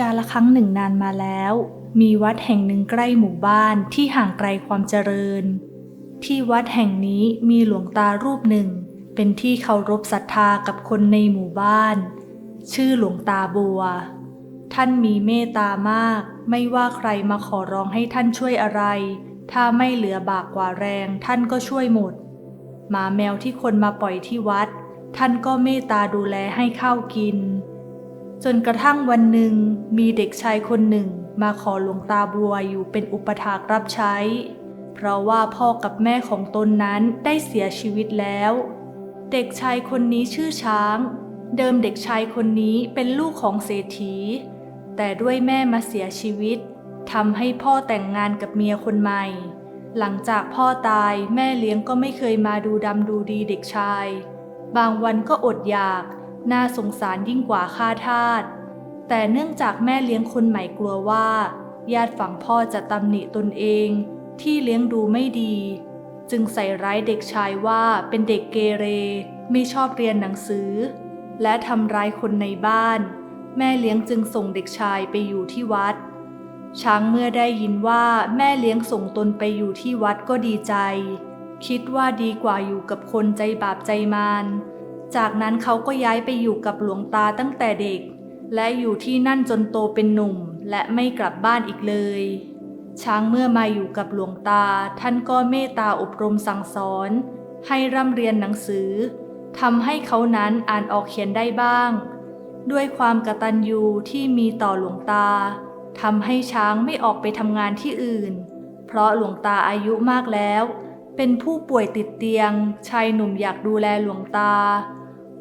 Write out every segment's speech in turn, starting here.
กาละครั้งหนึ่งนานมาแล้ว มีวัดแห่งหนึ่งใกล้หมู่บ้านที่ห่างไกลความเจริญ ที่วัดแห่งนี้มีหลวงตารูปหนึ่ง เป็นที่เคารพศรัทธากับคนในหมู่บ้าน ชื่อหลวงตาบัว ท่านมีเมตตามาก ไม่ว่าใครมาขอร้องให้ท่านช่วยอะไร ถ้าไม่เหลือบากกว่าแรง ท่านก็ช่วยหมด หมาแมวที่คนมาปล่อยที่วัด ท่านก็เมตตาดูแลให้ข้าวกิน จนกระทั่งวันหนึ่งมีเด็กชายคนหนึ่งมาขอหลวงตาบัวอยู่เป็นอุปถากรับใช้ เพราะว่าพ่อกับแม่ของตนนั้นได้เสียชีวิตแล้ว เด็กชายคนนี้ชื่อช้าง เดิมเด็กชายคนนี้เป็นลูกของเศรษฐี แต่ด้วยแม่มาเสียชีวิตทำให้พ่อแต่งงานกับเมียคนใหม่ หลังจากพ่อตายแม่เลี้ยงก็ไม่เคยมาดูดำดูดีเด็กชาย บางวันก็อดอยาก น่าสงสารยิ่งกว่าค่าทาสแต่เนื่องจากแม่เลี้ยงคนใหม่กลัวว่า ญาติฝั่งพ่อจะตำหนิตนเองที่เลี้ยงดูไม่ดี จึงใส่ร้ายเด็กชายว่าเป็นเด็กเกเรไม่ชอบเรียนหนังสือ และทำร้ายคนในบ้าน แม่เลี้ยงจึงส่งเด็กชายไปอยู่ที่วัด ช้างเมื่อได้ยินว่าแม่เลี้ยงส่งตนไปอยู่ที่วัดก็ดีใจ คิดว่าดีกว่าอยู่กับคนใจบาปใจมาร จากนั้นเขาก็ย้ายไปอยู่กับหลวงตาตั้งแต่เด็ก และอยู่ที่นั่นจนโตเป็นหนุ่มและไม่กลับบ้านอีกเลย ช้างเมื่อมาอยู่กับหลวงตา ท่านก็เมตตาอบรมสั่งสอน ให้ร่ำเรียนหนังสือทำให้เขานั้นอ่านออกเขียนได้บ้าง ด้วยความกตัญญูที่มีต่อหลวงตาทำให้ช้างไม่ออกไปทำงานที่อื่น เพราะหลวงตาอายุมากแล้ว เป็นผู้ป่วยติดเตียง ชายหนุ่มอยากดูแลหลวงตา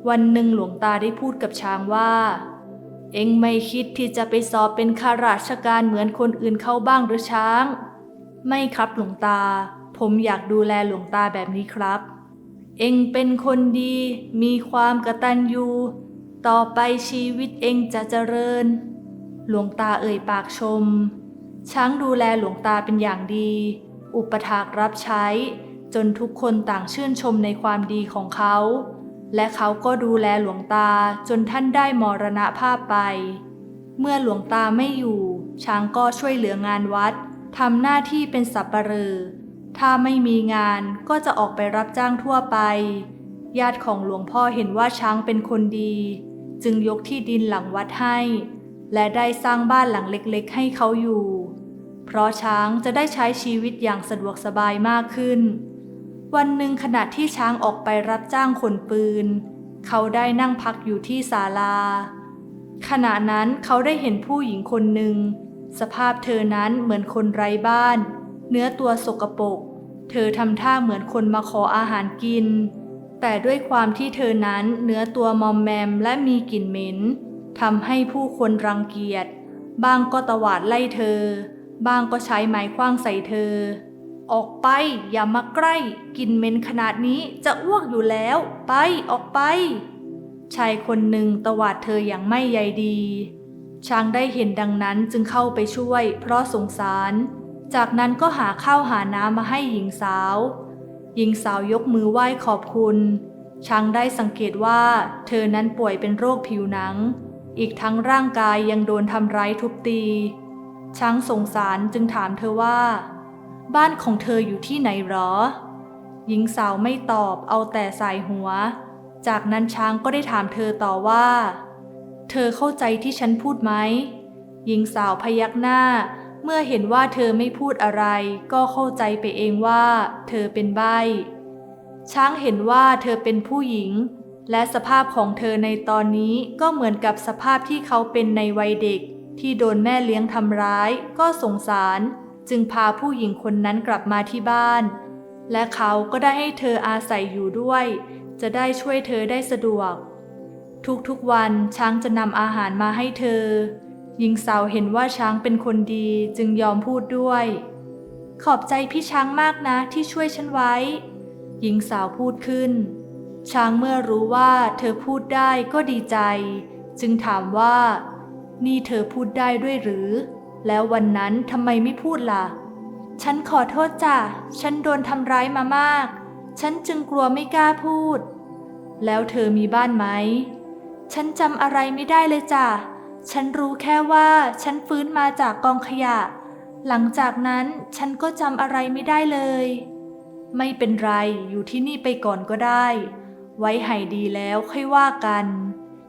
วันหนึ่งหลวงตาได้พูดกับช้างว่า เอ็งไม่คิดที่จะไปสอบเป็นข้าราชการเหมือนคนอื่นเข้าบ้างหรือช้าง ไม่ครับหลวงตา ผมอยากดูแลหลวงตาแบบนี้ครับ เอ็งเป็นคนดี มีความกระตัญญูต่อไปชีวิตเอ็งจะเจริญ หลวงตาเอ่ยปากชม ช้างดูแลหลวงตาเป็นอย่างดี อุปถากรับใช้ จนทุกคนต่างชื่นชมในความดีของเขา และเขาก็ดูแลหลวงตาจนท่านได้มรณภาพไป เมื่อหลวงตาไม่อยู่ ช้างก็ช่วยเหลืองานวัดทำหน้าที่เป็นสับปะเหรอถ้าไม่มีงานก็จะออกไปรับจ้างทั่วไป ญาติของหลวงพ่อเห็นว่าช้างเป็นคนดี จึงยกที่ดินหลังวัดให้ และได้สร้างบ้านหลังเล็กๆ ให้เขาอยู่ เพราะช้างจะได้ใช้ชีวิตอย่างสะดวกสบายมากขึ้น วันหนึ่งขณะที่ช้างออกไปรับจ้างขนปืน เขาได้นั่งพักอยู่ที่ศาลา ขณะนั้นเขาได้เห็นผู้หญิงคนหนึ่ง สภาพเธอนั้นเหมือนคนไร้บ้าน เนื้อตัวสกปรกเธอทำท่าเหมือนคนมาขออาหารกิน แต่ด้วยความที่เธอนั้นเนื้อตัวมอมแมมและมีกลิ่นเหม็นทำให้ผู้คนรังเกียจ บางก็ตวาดไล่เธอ บางก็ใช้ไม้คว้างใส่เธอ ออกไปอย่ามาใกล้กลิ่นเหม็นขนาดนี้จะอ้วกอยู่แล้ว ไปออกไป ชายคนหนึ่งตวาดเธออย่างไม่ใยดี ช้างได้เห็นดังนั้นจึงเข้าไปช่วย เพราะสงสาร จากนั้นก็หาข้าวหาน้ำมาให้หญิงสาว หญิงสาวยกมือไหว้ขอบคุณ ช้างได้สังเกตว่าเธอนั้นป่วยเป็นโรคผิวหนัง อีกทั้งร่างกายยังโดนทำร้ายทุบตี ช้างสงสารจึงถามเธอว่า บ้านของเธออยู่ที่ไหนหรอ หญิงสาวไม่ตอบเอาแต่สายหัว จากนั้นช้างก็ได้ถามเธอต่อว่า เธอเข้าใจที่ฉันพูดไหม หญิงสาวพยักหน้า เมื่อเห็นว่าเธอไม่พูดอะไร ก็เข้าใจไปเองว่า เธอเป็นใบ ช้างเห็นว่าเธอเป็นผู้หญิง และสภาพของเธอในตอนนี้ก็เหมือนกับสภาพที่เขาเป็นในวัยเด็ก ที่โดนแม่เลี้ยงทำร้าย ก็สงสาร จึงพาผู้หญิงคนนั้นกลับมาที่บ้าน และเขาก็ได้ให้เธออาศัยอยู่ด้วย จะได้ช่วยเธอได้สะดวก ทุกๆวันช้างจะนำอาหารมาให้เธอ หญิงสาวเห็นว่าช้างเป็นคนดีจึงยอมพูดด้วย ขอบใจพี่ช้างมากนะที่ช่วยฉันไว้ หญิงสาวพูดขึ้น ช้างเมื่อรู้ว่าเธอพูดได้ก็ดีใจ จึงถามว่า นี่เธอพูดได้ด้วยหรือ แล้ววันนั้นทำไมไม่พูดล่ะ ฉันขอโทษจ้ะ ฉันโดนทำร้ายมามาก ฉันจึงกลัวไม่กล้าพูด แล้วเธอมีบ้านไหม ฉันจำอะไรไม่ได้เลยจ้ะฉฉันรู้แค่ว่าฉันฟื้นมาจากกองขยะ หลังจากนั้นฉันก็จำอะไรไม่ได้เลย ไม่เป็นไร อยู่ที่นี่ไปก่อนก็ได้ ไว้ให้ดีแล้วค่อยว่ากัน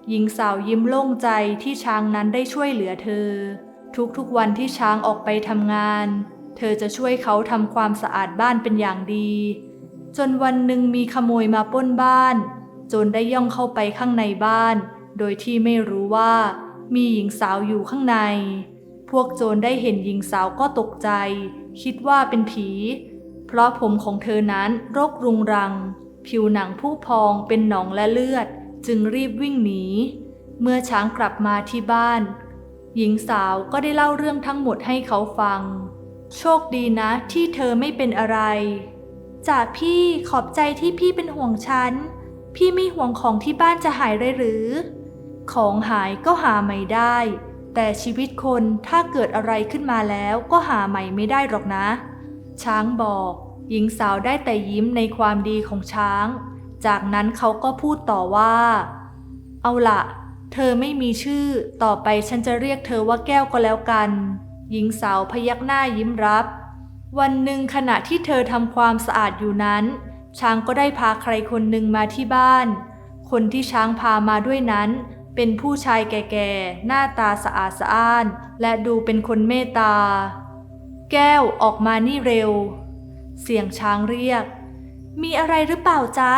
หญิงสาวยิ้มโล่งใจที่ช้างนั้นได้ช่วยเหลือเธอ ทุกๆวันที่ช้างออกไปทำงาน เธอจะช่วยเขาทำความสะอาดบ้านเป็นอย่างดี จนวันหนึ่งมีขโมยมาป้นบ้านจรได้ย่องเข้าไปข้างในบ้าน โดยที่ไม่รู้ว่ามีหญิงสาวอยู่ข้างใน พวกโจรได้เห็นหญิงสาวก็ตกใจ คิดว่าเป็นผี เพราะผมของเธอนั้นรกรุงรัง ผิวหนังผู้พองเป็นหนองและเลือด จึงรีบวิ่งหนี เมื่อช้างกลับมาที่บ้าน หญิงสาวก็ได้เล่าเรื่องทั้งหมดให้เขาฟัง โชคดีนะที่เธอไม่เป็นอะไรจ่าพี่ขอบใจที่พี่เป็นห่วงฉัน พี่ไม่ห่วงของที่บ้านจะหายเลยหรือ ของหายก็หาใหม่ได้ แต่ชีวิตคนถ้าเกิดอะไรขึ้นมาแล้วก็หาใหม่ไม่ได้หรอกนะ ช้างบอก หญิงสาวได้แต่ยิ้มในความดีของช้าง จากนั้นเขาก็พูดต่อว่า เอาละ เธอไม่มีชื่อ ต่อไปฉันจะเรียกเธอว่าแก้วก็แล้วกัน หญิงสาวพยักหน้ายิ้มรับ วันหนึ่งขณะที่เธอทำความสะอาดอยู่นั้น ช้างก็ได้พาใครคนหนึ่งมาที่บ้าน คนที่ช้างพามาด้วยนั้น เป็นผู้ชายแก่ๆ หน้าตาสะอาดสะอ้าน และดูเป็นคนเมตตา แก้วออกมานี่เร็ว เสียงช้างเรียก มีอะไรหรือเปล่าจ๊ะ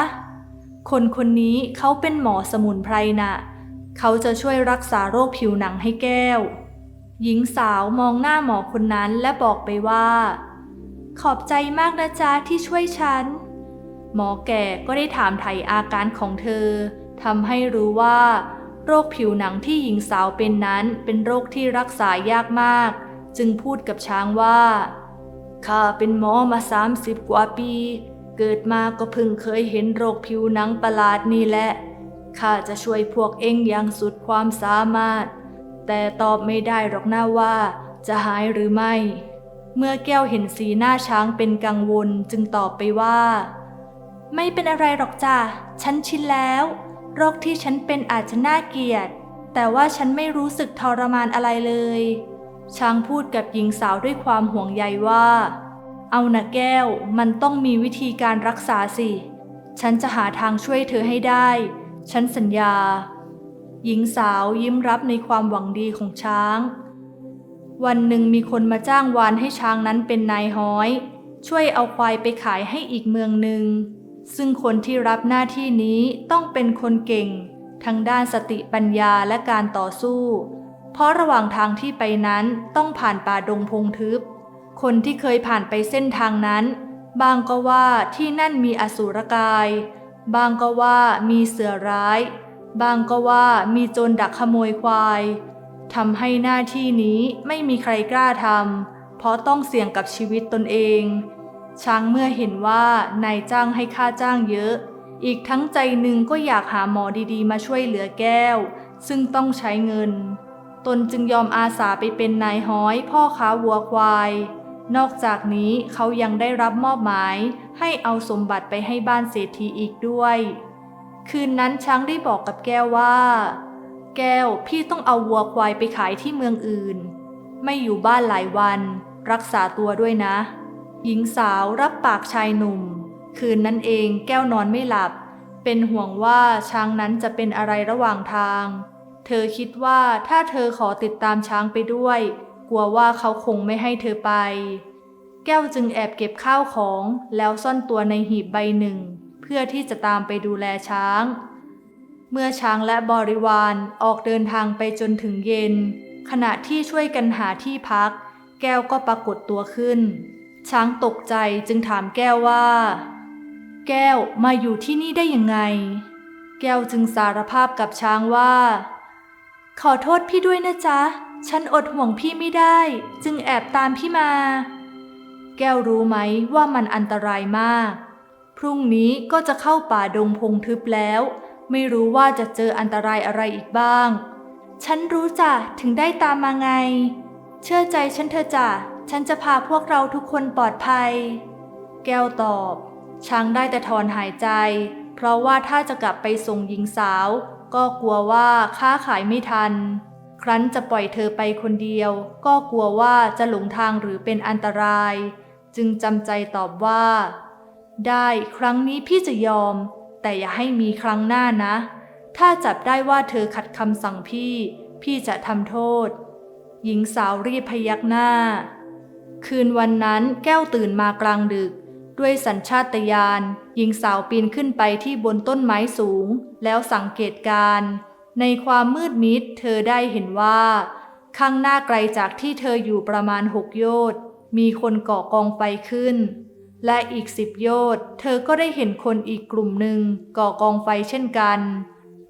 คนคนนี้เขาเป็นหมอสมุนไพรน่ะ เขาจะช่วยรักษาโรคผิวหนังให้แก้ว หญิงสาวมองหน้าหมอคนนั้นและบอกไปว่า ขอบใจมากนะจ๊ะที่ช่วยฉัน หมอแก่ก็ได้ถามไถ่อาการของเธอทำให้รู้ว่า โรคผิวหนังที่หญิงสาวเป็นนั้นเป็นโรคที่รักษายากมาก จึงพูดกับช้างว่าข้าเป็นหมอมาสามสิบกว่าปี เกิดมาก็เพิ่งเคยเห็นโรคผิวหนังประหลาดนี่แหละ ข้าจะช่วยพวกเองอย่างสุดความสามารถ แต่ตอบไม่ได้หรอกนะว่าจะหายหรือไม่ เมื่อแก้วเห็นสีหน้าช้างเป็นกังวลจึงตอบไปว่า ไม่เป็นอะไรหรอกจ้ะฉันชินแล้ว โรคที่ฉันเป็นอาจจะน่าเกลียด แต่ว่าฉันไม่รู้สึกทรมานอะไรเลย ช้างพูดกับหญิงสาวด้วยความห่วงใยว่า เอานะแก้วมันต้องมีวิธีการรักษาสิ ฉันจะหาทางช่วยเธอให้ได้ ฉันสัญญา หญิงสาวยิ้มรับในความหวังดีของช้าง วันหนึ่งมีคนมาจ้างวานให้ช้างนั้นเป็นนายห้อย ช่วยเอาควายไปขายให้อีกเมืองหนึ่ง ซึ่งคนที่รับหน้าที่นี้ต้องเป็นคนเก่ง ทั้งด้านสติปัญญาและการต่อสู้ เพราะระหว่างทางที่ไปนั้นต้องผ่านป่าดงพงทึบ คนที่เคยผ่านไปเส้นทางนั้น บางก็ว่าที่นั่นมีอสูรกาย บางก็ว่ามีเสือร้าย บางก็ว่ามีโจรดักขโมยควายทำให้หน้าที่นี้ไม่มีใครกล้าทำเพราะต้องเสี่ยงกับชีวิตตนเอง ช้างเมื่อเห็นว่านายจ้างให้ค่าจ้างเยอะ อีกทั้งใจหนึ่งก็อยากหาหมอดีๆ มาช่วยเหลือแก้ว ซึ่งต้องใช้เงิน ตนจึงยอมอาสาไปเป็นนายห้อยพ่อค้าวัวควาย นอกจากนี้เขายังได้รับมอบหมาย ให้เอาสมบัติไปให้บ้านเศรษฐีอีกด้วย คืนนั้นช้างได้บอกกับแก้วว่า แก้วพี่ต้องเอาวัวควายไปขายที่เมืองอื่น ไม่อยู่บ้านหลายวัน รักษาตัวด้วยนะ หญิงสาวรับปากชายหนุ่ม คืนนั้นเองแก้วนอนไม่หลับ เป็นห่วงว่าช้างนั้นจะเป็นอะไรระหว่างทาง เธอคิดว่าถ้าเธอขอติดตามช้างไปด้วย กลัวว่าเขาคงไม่ให้เธอไป แก้วจึงแอบเก็บข้าวของแล้วซ่อนตัวในหีบใบหนึ่ง เพื่อที่จะตามไปดูแลช้าง เมื่อช้างและบริวารออกเดินทางไปจนถึงเย็น ขณะที่ช่วยกันหาที่พัก แก้วก็ปรากฏตัวขึ้น ช้างตกใจจึงถามแก้วว่า แก้วมาอยู่ที่นี่ได้ยังไง แก้วจึงสารภาพกับช้างว่า ขอโทษพี่ด้วยนะจ๊ะ ฉันอดห่วงพี่ไม่ได้ จึงแอบตามพี่มา แก้วรู้ไหมว่ามันอันตรายมาก พรุ่งนี้ก็จะเข้าป่าดงพงทึบแล้ว ไม่รู้ว่าจะเจออันตรายอะไรอีกบ้าง ฉันรู้จ้ะถึงได้ตามมาไง เชื่อใจฉันเถอจ้ะฉันจะพาพวกเราทุกคนปลอดภัย แก้วตอบ ช้างได้แต่ถอนหายใจ เพราะว่าถ้าจะกลับไปส่งหญิงสาว ก็กลัวว่าค้าขายไม่ทัน ครั้นจะปล่อยเธอไปคนเดียว ก็กลัวว่าจะหลงทางหรือเป็นอันตราย จึงจำใจตอบว่า ได้ครั้งนี้พี่จะยอม แต่อย่าให้มีครั้งหน้านะ ถ้าจับได้ว่าเธอขัดคำสั่งพี่ พี่จะทำโทษ หญิงสาวรีบพยักหน้า คืนวันนั้นแก้วตื่นมากลางดึก ด้วยสัญชาตญาณหญิงสาวปีนขึ้นไปที่บนต้นไม้สูง แล้วสังเกตการ์ ในความมืดมิดเธอได้เห็นว่า ข้างหน้าไกลจากที่เธออยู่ประมาณหกโยชน์มีคนก่อกองไฟขึ้น และอีกสิบโยชน์เธอก็ได้เห็นคนอีกกลุ่มหนึ่งก่อกองไฟเช่นกัน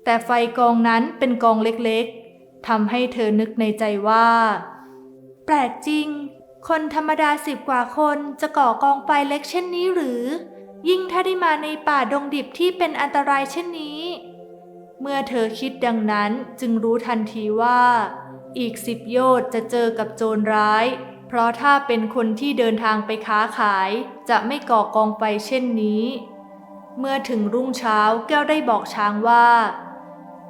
แต่ไฟกองนั้นเป็นกองเล็กๆทำให้เธอนึกในใจว่า แปลกจริง คนธรรมดาสิบกว่าคนจะก่อกองไฟเล็กเช่นนี้หรือ ยิ่งถ้าได้มาในป่าดงดิบที่เป็นอันตรายเช่นนี้ เมื่อเธอคิดดังนั้นจึงรู้ทันทีว่า อีกสิบโยชน์จะเจอกับโจรร้าย เพราะถ้าเป็นคนที่เดินทางไปค้าขาย จะไม่ก่อกองไฟเช่นนี้ เมื่อถึงรุ่งเช้าแก้วได้บอกช้างว่า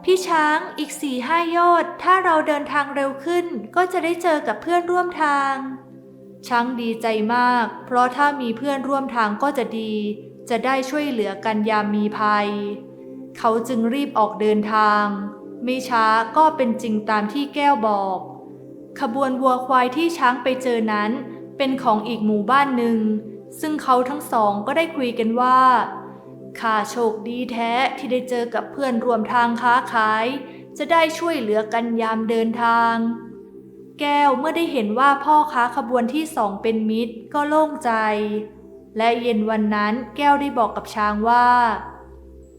พี่ช้างอีกสี่ห้าโยชน์ถ้าเราเดินทางเร็วขึ้น ก็จะได้เจอกับเพื่อนร่วมทาง ช้างดีใจมาก เพราะถ้ามีเพื่อนร่วมทางก็จะดี จะได้ช่วยเหลือกันยามมีภัย เขาจึงรีบออกเดินทาง ไม่ช้าก็เป็นจริงตามที่แก้วบอก ขบวนวัวควายที่ช้างไปเจอนั้นเป็นของอีกหมู่บ้านหนึ่ง ซึ่งเขาทั้งสองก็ได้คุยกันว่าข้าโชคดีแท้ที่ได้เจอกับเพื่อนร่วมทางค้าขาย จะได้ช่วยเหลือกันยามเดินทาง แก้วเมื่อได้เห็นว่าพ่อค้าขบวนที่สองเป็นมิตรก็โล่งใจ และเย็นวันนั้นแก้วได้บอกกับช้างว่า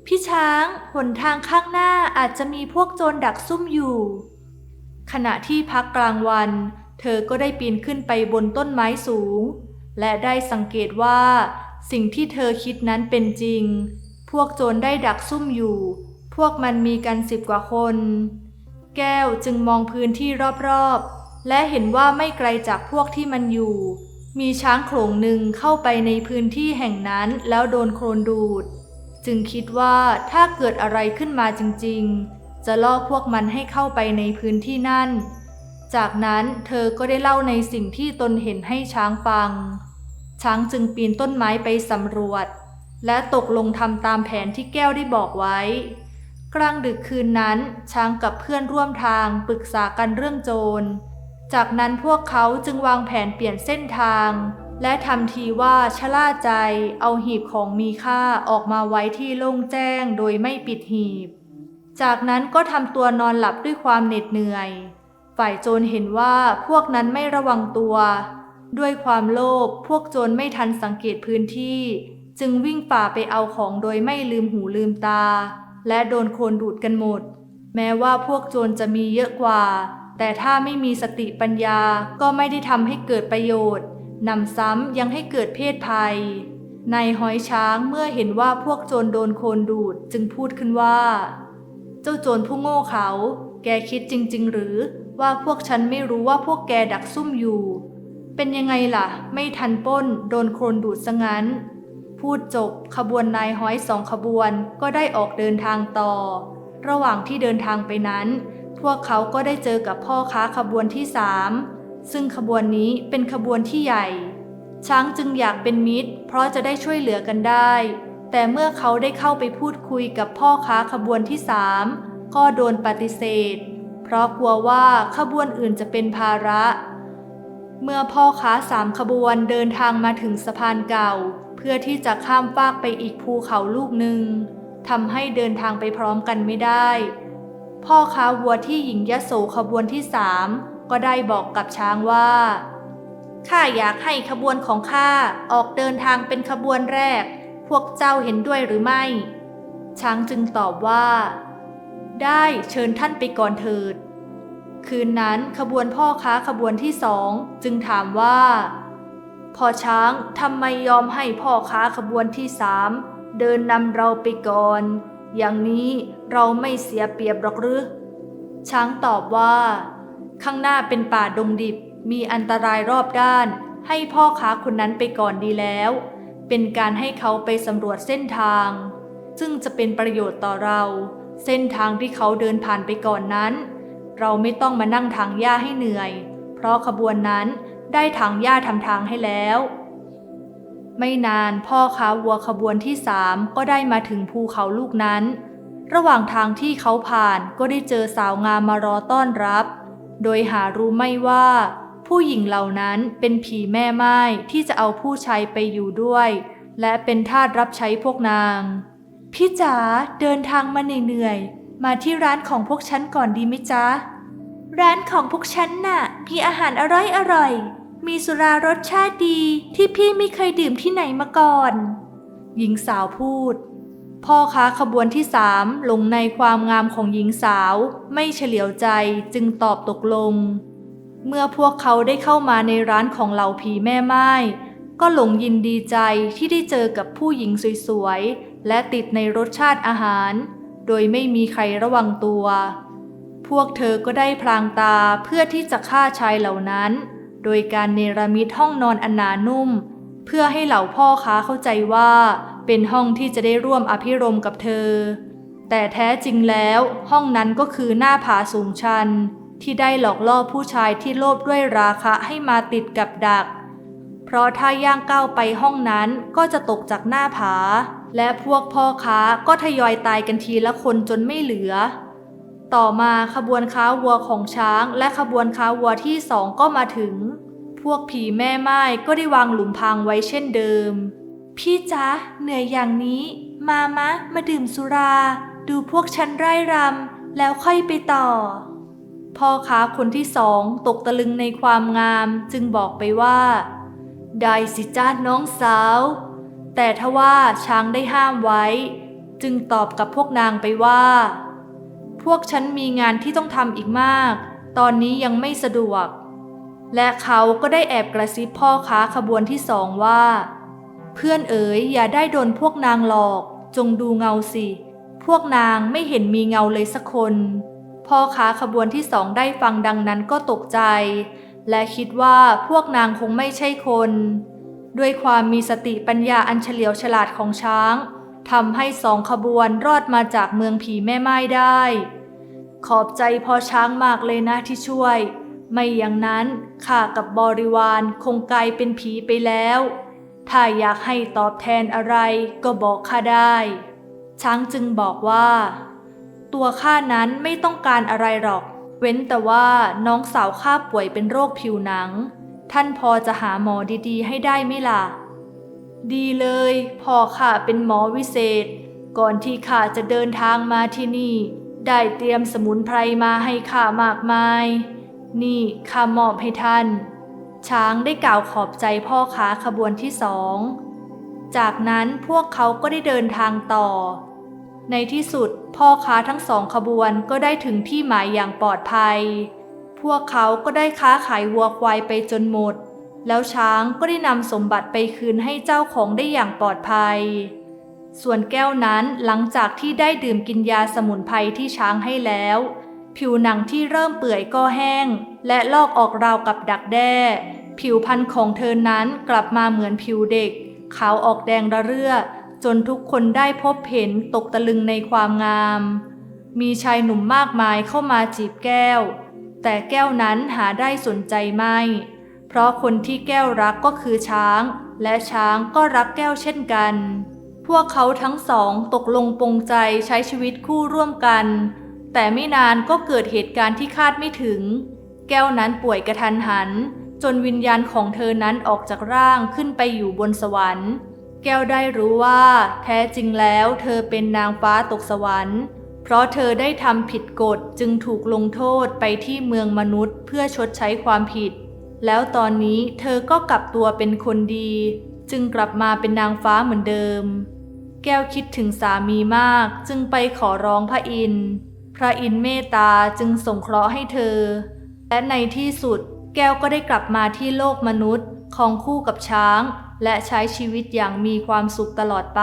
พี่ช้างหนทางข้างหน้าอาจจะมีพวกโจรดักซุ่มอยู่ ขณะที่พักกลางวัน เธอก็ได้ปีนขึ้นไปบนต้นไม้สูง และได้สังเกตว่า สิ่งที่เธอคิดนั้นเป็นจริง พวกโจรได้ดักซุ่มอยู่ พวกมันมีกันสิบกว่าคน แก้วจึงมองพื้นที่รอบๆ และเห็นว่าไม่ไกลจากพวกที่มันอยู่ มีช้างโขลงหนึ่งเข้าไปในพื้นที่แห่งนั้นแล้วโดนโคลนดูด จึงคิดว่าถ้าเกิดอะไรขึ้นมาจริงๆ จะล่อพวกมันให้เข้าไปในพื้นที่นั่น จากนั้นเธอก็ได้เล่าในสิ่งที่ตนเห็นให้ช้างฟัง ช้างจึงปีนต้นไม้ไปสำรวจ และตกลงทำตามแผนที่แก้วได้บอกไว้ กลางดึกคืนนั้น ช้างกับเพื่อนร่วมทางปรึกษากันเรื่องโจร จากนั้นพวกเขาจึงวางแผนเปลี่ยนเส้นทาง และทำทีว่าชะล่าใจเอาหีบของมีค่าออกมาไว้ที่โล่งแจ้งโดยไม่ปิดหีบ จากนั้นก็ทำตัวนอนหลับด้วยความเหน็ดเหนื่อย ฝ่ายโจรเห็นว่าพวกนั้นไม่ระวังตัว ด้วยความโลภพวกโจรไม่ทันสังเกตพื้นที่ จึงวิ่งฝ่าไปเอาของโดยไม่ลืมหูลืมตา และโดนโคลนดูดกันหมด แม้ว่าพวกโจรจะมีเยอะกว่า แต่ถ้าไม่มีสติปัญญาก็ไม่ได้ทำให้เกิดประโยชน์ นำซ้ำยังให้เกิดเพศภัยนายหอยช้างเมื่อเห็นว่าพวกโจรโดนโคลนดูดจึงพูดขึ้นว่า เจ้าโจรผู้โง่เขา แกคิดจริง ๆ หรือว่าพวกฉันไม่รู้ว่าพวกแกดักซุ่มอยู่ เป็นยังไงล่ะ ไม่ทันป้น โดนโคลนดูดซะงั้น พูดจบขบวนนายห้อยสองขบวนก็ได้ออกเดินทางต่อ ระหว่างที่เดินทางไปนั้น พวกเขาก็ได้เจอกับพ่อค้าขบวนที่สาม ซึ่งขบวนนี้เป็นขบวนที่ใหญ่ ช้างจึงอยากเป็นมิตร เพราะจะได้ช่วยเหลือกันได้ แต่เมื่อเขาได้เข้าไปพูดคุยกับพ่อค้าขบวนที่สามก็โดนปฏิเสธ เพราะกลัวว่าขบวนอื่นจะเป็นภาระ เมื่อพ่อค้าสามขบวนเดินทางมาถึงสะพานเก่า เพื่อที่จะข้ามฟากไปอีกภูเขาลูกหนึ่งทำให้เดินทางไปพร้อมกันไม่ได้ พ่อค้าวัวที่หญิงยโสขบวนที่สาม ก็ได้บอกกับช้างว่าข้าอยากให้ขบวนของข้าออกเดินทางเป็นขบวนแรก พวกเจ้าเห็นด้วยหรือไม่ ช้างจึงตอบว่า ได้เชิญท่านไปก่อนเถิด คืนนั้นขบวนพ่อค้าขบวนที่สองจึงถามว่าพ่อช้างทำไมยอมให้พ่อค้าขบวนที่สามเดินนำเราไปก่อน อย่างนี้เราไม่เสียเปรียบหรอกหรือช้างตอบว่า ข้างหน้าเป็นป่าดงดิบ มีอันตรายรอบด้าน ให้พ่อค้าคนนั้นไปก่อนดีแล้ว เป็นการให้เขาไปสำรวจเส้นทาง ซึ่งจะเป็นประโยชน์ต่อเรา เส้นทางที่เขาเดินผ่านไปก่อนนั้น เราไม่ต้องมานั่งถางหญ้าให้เหนื่อย เพราะขบวนนั้นได้ถางหญ้าทำทางให้แล้ว ไม่นานพ่อค้าวัวขบวนที่สามก็ได้มาถึงภูเขาลูกนั้น ระหว่างทางที่เขาผ่านก็ได้เจอสาวงามมารอต้อนรับ โดยหารู้ไม่ว่า ผู้หญิงเหล่านั้นเป็นผีแม่ไม้ที่จะเอาผู้ชายไปอยู่ด้วย และเป็นทาสรับใช้พวกนาง พี่จ๋าเดินทางมาเหนื่อยๆมาที่ร้านของพวกฉันก่อนดีไหมจ๊ะ ร้านของพวกฉันน่ะมีอาหารอร่อยๆมีสุรารสชาติดีที่พี่ไม่เคยดื่มที่ไหนมาก่อน หญิงสาวพูด พ่อค้าขบวนที่สามหลงในความงามของหญิงสาว ไม่เฉลียวใจจึงตอบตกลง เมื่อพวกเขาได้เข้ามาในร้านของเหล่าผีแม่ไม้ก็หลงยินดีใจที่ได้เจอกับผู้หญิงสวยๆ และติดในรสชาติอาหาร โดยไม่มีใครระวังตัว พวกเธอก็ได้พลางตาเพื่อที่จะฆ่าชายเหล่านั้น โดยการเนรมิตห้องนอนอันหนานุ่ม เพื่อให้เหล่าพ่อค้าเข้าใจว่า เป็นห้องที่จะได้ร่วมอภิรมกับเธอ แต่แท้จริงแล้วห้องนั้นก็คือหน้าผาสูงชัน ที่ได้หลอกล่อผู้ชายที่โลภด้วยราคะให้มาติดกับดัก เพราะถ้าย่างก้าวไปห้องนั้นก็จะตกจากหน้าผา และพวกพ่อค้าก็ทยอยตายกันทีละคนจนไม่เหลือ ต่อมาขบวนค้าวัวของช้างและขบวนค้าวัวที่สองก็มาถึง พวกผีแม่ไม้ก็ได้วางหลุมพรางไว้เช่นเดิม พี่จ๊ะเหนื่อยอย่างนี้ มามะ มาดื่มสุรา ดูพวกฉันไร่รำแล้วค่อยไปต่อ พ่อค้าคนที่สองตกตะลึงในความงามจึงบอกไปว่า ได้สิจ้าน้องสาว แต่ทว่าช้างได้ห้ามไว้ จึงตอบกับพวกนางไปว่า พวกฉันมีงานที่ต้องทำอีกมาก ตอนนี้ยังไม่สะดวก และเขาก็ได้แอบกระซิบพ่อค้าขบวนที่สองว่า เพื่อนเอ๋ยอย่าได้โดนพวกนางหลอก จงดูเงาสิ พวกนางไม่เห็นมีเงาเลยสักคนพ่อค้าขบวนที่สองได้ฟังดังนั้นก็ตกใจ และคิดว่าพวกนางคงไม่ใช่คน ด้วยความมีสติปัญญาอันเฉลียวฉลาดของช้างทำให้สองขบวนรอดมาจากเมืองผีแม่ไม้ได้ ขอบใจพ่อช้างมากเลยนะที่ช่วย ไม่อย่างนั้นข้ากับบริวารคงกลายเป็นผีไปแล้ว ถ้าอยากให้ตอบแทนอะไรก็บอกข้าได้ ช้างจึงบอกว่า ตัวข้านั้นไม่ต้องการอะไรหรอก เว้นแต่ว่าน้องสาวข้าป่วยเป็นโรคผิวหนัง ท่านพอจะหาหมอดีๆ ให้ได้ไหมล่ะ ดีเลยพ่อข้าเป็นหมอวิเศษ ก่อนที่ข้าจะเดินทางมาที่นี่ ได้เตรียมสมุนไพรมาให้ข้ามากมาย นี่ข้ามอบให้ท่าน ช้างได้กล่าวขอบใจพ่อค้าขบวนที่สอง จากนั้นพวกเขาก็ได้เดินทางต่อ ในที่สุดพ่อค้าทั้งสองขบวนก็ได้ถึงที่หมายอย่างปลอดภัย พวกเขาก็ได้ค้าขายวัวควายไปจนหมด แล้วช้างก็ได้นำสมบัติไปคืนให้เจ้าของได้อย่างปลอดภัย ส่วนแก้วนั้นหลังจากที่ได้ดื่มกินยาสมุนไพรที่ช้างให้แล้ว ผิวหนังที่เริ่มเปื่อยก็แห้ง และลอกออกราวกับดักแด้ ผิวพรรณของเธอนั้นกลับมาเหมือนผิวเด็ก ขาวออกแดงระเรื่อ จนทุกคนได้พบเห็นตกตะลึงในความงาม มีชายหนุ่มมากมายเข้ามาจีบแก้ว แต่แก้วนั้นหาได้สนใจไม่ เพราะคนที่แก้วรักก็คือช้าง และช้างก็รักแก้วเช่นกัน พวกเขาทั้งสองตกลงปงใจใช้ชีวิตคู่ร่วมกัน แต่ไม่นานก็เกิดเหตุการณ์ที่คาดไม่ถึง แก้วนั้นป่วยกระทันหัน จนวิญญาณของเธอนั้นออกจากร่างขึ้นไปอยู่บนสวรรค์ แก้วได้รู้ว่า แท้จริงแล้วเธอเป็นนางฟ้าตกสวรรค์ เพราะเธอได้ทำผิดกฎจึงถูกลงโทษไปที่เมืองมนุษย์ เพื่อชดใช้ความผิด แล้วตอนนี้เธอก็กลับตัวเป็นคนดี จึงกลับมาเป็นนางฟ้าเหมือนเดิม แก้วคิดถึงสามีมากจึงไปขอร้องพระอินทร์ พระอินทร์เมตตาจึงสงเคราะห์ให้เธอ และในที่สุดแก้วก็ได้กลับมาที่โลกมนุษย์ของคู่กับช้าง และใช้ชีวิตอย่างมีความสุขตลอดไป